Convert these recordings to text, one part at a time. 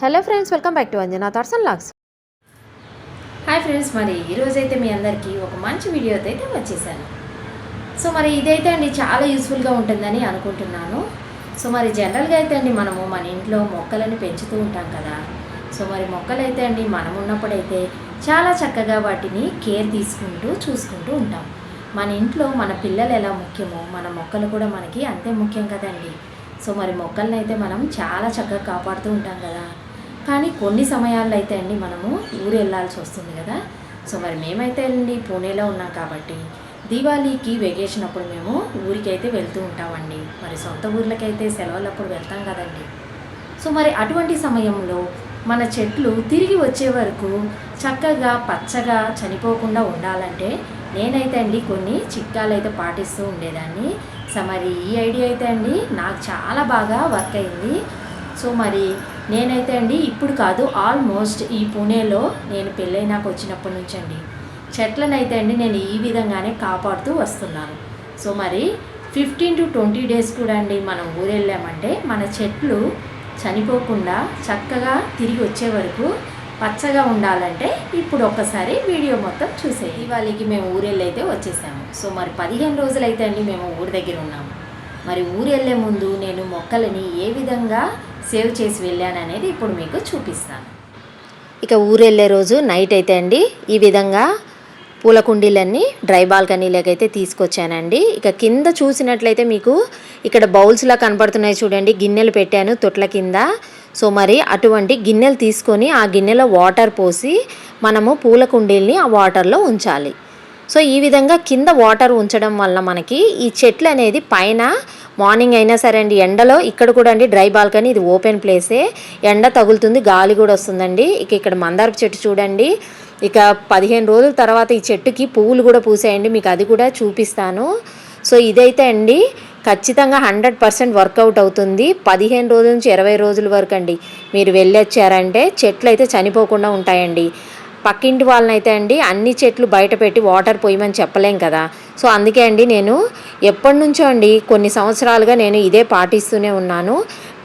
Hello friends welcome back to Anjana thoughts and logs hi friends మరి ఈరోజైతే మీ అందరికీ ఒక మంచి వీడియోతో అయితే వచ్చేసాను. సో మరి ఇదైతే అండి చాలా యూస్ఫుల్గా ఉంటుందని అనుకుంటున్నాను. సో మరి జనరల్గా అయితే అండి మనము మన ఇంట్లో మొక్కలని పెంచుతూ ఉంటాం కదా. సో మరి మొక్కలు అయితే అండి మనం ఉన్నప్పుడైతే చాలా చక్కగా వాటిని కేర్ తీసుకుంటూ చూసుకుంటూ ఉంటాం. మన ఇంట్లో మన పిల్లలు ఎలా ముఖ్యమో మన మొక్కలు కూడా మనకి అంతే ముఖ్యం కదండి. సో మరి మొక్కల్ని అయితే మనం చాలా చక్కగా కాపాడుతూ ఉంటాం కదా. కానీ కొన్ని సమయాల్లో అయితే అండి మనము ఊరు వెళ్ళాల్సి వస్తుంది కదా. సో మరి మేమైతే అండి పూణేలో ఉన్నాం కాబట్టి దీవాళీకి వెకేషన్ అప్పుడు మేము ఊరికి అయితే వెళ్తూ ఉంటామండి. మరి సొంత ఊర్లకైతే సెలవులప్పుడు వెళ్తాం కదండి. సో మరి అటువంటి సమయంలో మన చెట్లు తిరిగి వచ్చే వరకు చక్కగా పచ్చగా చనిపోకుండా ఉండాలంటే నేనైతే అండి కొన్ని చిట్కాలు అయితే పాటిస్తూ ఉండేదాన్ని. సో మరి ఈ ఐడియా అయితే అండి నాకు చాలా బాగా వర్క్ అయింది. సో మరి నేనైతే అండి ఇప్పుడు కాదు ఆల్మోస్ట్ ఈ పూణేలో నేను పెళ్ళైనాక వచ్చినప్పటి నుంచి అండి. చెట్లనైతే అండి నేను ఈ విధంగానే కాపాడుతూ వస్తున్నాను. సో మరి ఫిఫ్టీన్ టు ట్వంటీ డేస్ కూడా అండి మనం ఊరెళ్ళామంటే మన చెట్లు చనిపోకుండా చక్కగా తిరిగి వచ్చే వరకు పచ్చగా ఉండాలంటే ఇప్పుడు ఒక్కసారి వీడియో మొత్తం చూసే ఇవాళకి మేము ఊరెళ్ళైతే వచ్చేసాము. సో మరి పదిహేను రోజులైతే అండి మేము ఊరి దగ్గర ఉన్నాము. మరి ఊరెళ్ళే ముందు నేను మొక్కలని ఏ విధంగా సేవ్ చేసి వెళ్ళాను అనేది ఇప్పుడు మీకు చూపిస్తాను. ఇక ఊరు వెళ్ళే రోజు నైట్ అయితే అండి ఈ విధంగా పూల కుండీలన్నీ డ్రై బాల్కనీలోకి అయితే తీసుకొచ్చానండి. ఇక కింద చూసినట్లయితే మీకు ఇక్కడ బౌల్స్లా కనపడుతున్నాయి చూడండి గిన్నెలు పెట్టాను తొట్ల కింద. సో మరి అటువంటి గిన్నెలు తీసుకొని ఆ గిన్నెలో వాటర్ పోసి మనము పూల కుండీల్ని ఆ వాటర్లో ఉంచాలి. సో ఈ విధంగా కింద వాటర్ ఉంచడం వల్ల మనకి ఈ చెట్లు అనేది పైన మార్నింగ్ అయినా సరే అండి ఎండలో ఇక్కడ కూడా అండి డ్రై బాల్కనీ ఇది ఓపెన్ ప్లేసే. ఎండ తగులుతుంది గాలి కూడా వస్తుందండి. ఇక ఇక్కడ మందారపు చెట్టు చూడండి. ఇక పదిహేను రోజుల తర్వాత ఈ చెట్టుకి పువ్వులు కూడా పూసాయండి మీకు అది కూడా చూపిస్తాను. సో ఇదైతే అండి ఖచ్చితంగా హండ్రెడ్ పర్సెంట్ వర్కౌట్ అవుతుంది. పదిహేను రోజుల నుంచి ఇరవై రోజుల వరకు అండి మీరు వెళ్ళొచ్చారంటే చెట్లు అయితే చనిపోకుండా ఉంటాయండి. పక్కింటి వాళ్ళనైతే అండి అన్ని చెట్లు బయట పెట్టి వాటర్ పోయమని చెప్పలేం కదా. సో అందుకే అండి నేను ఎప్పటి నుంచో అండి కొన్ని సంవత్సరాలుగా నేను ఇదే పాటిస్తూనే ఉన్నాను.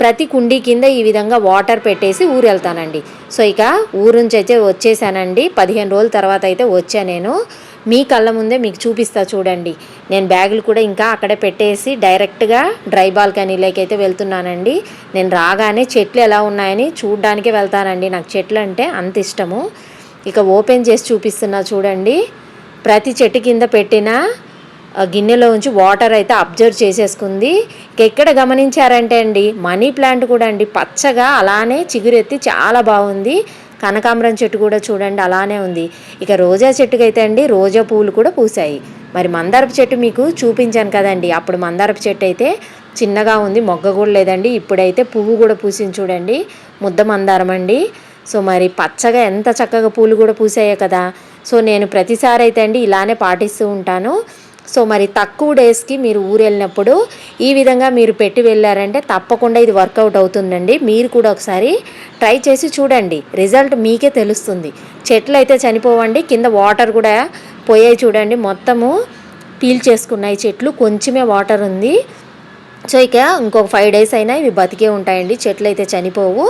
ప్రతి కుండీ కింద ఈ విధంగా వాటర్ పెట్టేసి ఊరు వెళ్తానండి సో ఇక ఊరు నుంచి అయితే వచ్చేసానండి. పదిహేను రోజుల తర్వాత అయితే వచ్చా నేను. మీ కళ్ళ ముందే మీకు చూపిస్తా చూడండి. నేను బ్యాగులు కూడా ఇంకా అక్కడే పెట్టేసి డైరెక్ట్గా డ్రై బాల్కనీలోకి అయితే వెళ్తున్నానండి. నేను రాగానే చెట్లు ఎలా ఉన్నాయని చూడ్డానికే వెళ్తానండి. నాకు చెట్లు అంటే అంత ఇష్టము. ఇక ఓపెన్ చేసి చూపిస్తున్నా చూడండి. ప్రతి చెట్టు కింద పెట్టిన గిన్నెలో ఉంచి వాటర్ అయితే అబ్జర్వ్ చేసేసుకుంది. ఇక ఎక్కడ గమనించారంటే అండి మనీ ప్లాంట్ కూడా అండి పచ్చగా అలానే చిగురెత్తి చాలా బాగుంది. కనకాంబరం చెట్టు కూడా చూడండి అలానే ఉంది. ఇక రోజా చెట్టుకి అయితే అండి రోజా పువ్వులు కూడా పూసాయి మరి మందారపు చెట్టు మీకు చూపించాను కదండి. అప్పుడు మందారపు చెట్టు అయితే చిన్నగా ఉంది మొగ్గ కూడా లేదండి. ఇప్పుడైతే పువ్వు కూడా పూసింది చూడండి. ముద్ద మందారం అండి. సో మరి పచ్చగా ఎంత చక్కగా పూలు కూడా పూసాయో కదా. సో నేను ప్రతిసారి అయితే అండి ఇలానే పాటిస్తూ ఉంటాను. సో మరి తక్కువ డేస్కి మీరు ఊరు వెళ్ళినప్పుడు ఈ విధంగా మీరు పెట్టి వెళ్ళారంటే తప్పకుండా ఇది వర్కౌట్ అవుతుందండి. మీరు కూడా ఒకసారి ట్రై చేసి చూడండి. రిజల్ట్ మీకే తెలుస్తుంది. చెట్లు అయితే చనిపోవండి కింద వాటర్ కూడా పోయాయి చూడండి. మొత్తము పీల్ చేసుకున్నాయి చెట్లు కొంచెమే వాటర్ ఉంది. సో ఇక ఇంకొక ఫైవ్ డేస్ అయినా ఇవి బతికే ఉంటాయండి. చెట్లు అయితే చనిపోవు.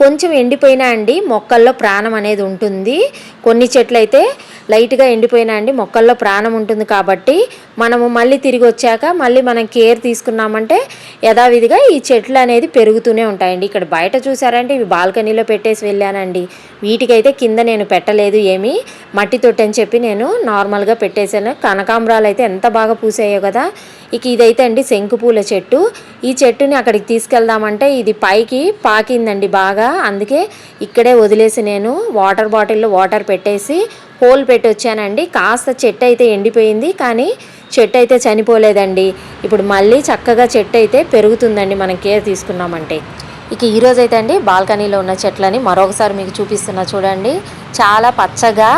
కొంచెం ఎండిపోయినా అండి మొక్కల్లో ప్రాణం అనేది ఉంటుంది. కొన్ని చెట్లు అయితే లైట్గా ఎండిపోయినా అండి మొక్కల్లో ప్రాణం ఉంటుంది కాబట్టి మనము మళ్ళీ తిరిగి వచ్చాక మళ్ళీ మనం కేర్ తీసుకున్నామంటే యథావిధిగా ఈ చెట్లు అనేది పెరుగుతూనే ఉంటాయండి. ఇక్కడ బయట చూసారంటే ఇవి బాల్కనీలో పెట్టేసి వెళ్ళానండి. వీటికైతే కింద నేను పెట్టలేదు ఏమీ. మట్టి తొట్టి అని చెప్పి నేను నార్మల్గా పెట్టేశాను. కనకాంబరాలు అయితే ఎంత బాగా పూసాయో కదా. ఇక ఇదైతే అండి శంకుపూల చెట్టు. ఈ చెట్టుని అక్కడికి తీసుకెళ్దామంటే ఇది పైకి పాకిందండి బాగా. అందుకే ఇక్కడే వదిలేసి నేను వాటర్ బాటిల్లో వాటర్ పెట్టేసి హోల్ పెట్టి వచ్చానండి. కాస్త చెట్టు అయితే ఎండిపోయింది కానీ చెట్టు అయితే చనిపోలేదండి. ఇప్పుడు మళ్ళీ చక్కగా చెట్టు అయితే పెరుగుతుందండి మనం కేర్ తీసుకున్నామంటే. ఇక ఈరోజు అయితే అండి బాల్కనీలో ఉన్న చెట్లని మరొకసారి మీకు చూపిస్తున్నా చూడండి. చాలా పచ్చగా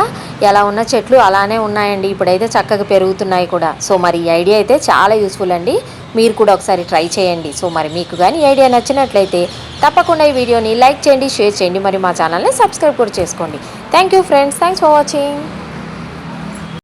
ఎలా ఉన్న చెట్లు అలానే ఉన్నాయండి. ఇప్పుడైతే చక్కగా పెరుగుతున్నాయి కూడా. సో మరి ఈ ఐడియా అయితే చాలా యూస్ఫుల్ అండి. మీరు కూడా ఒకసారి ట్రై చేయండి. సో మరి మీకు కానీ ఐడియా నచ్చినట్లయితే తప్పకుండా ఈ వీడియోని లైక్ చేయండి షేర్ చేయండి. మరి మా ఛానల్ని సబ్స్క్రైబ్ కూడా చేసుకోండి. Thank you friends thanks for watching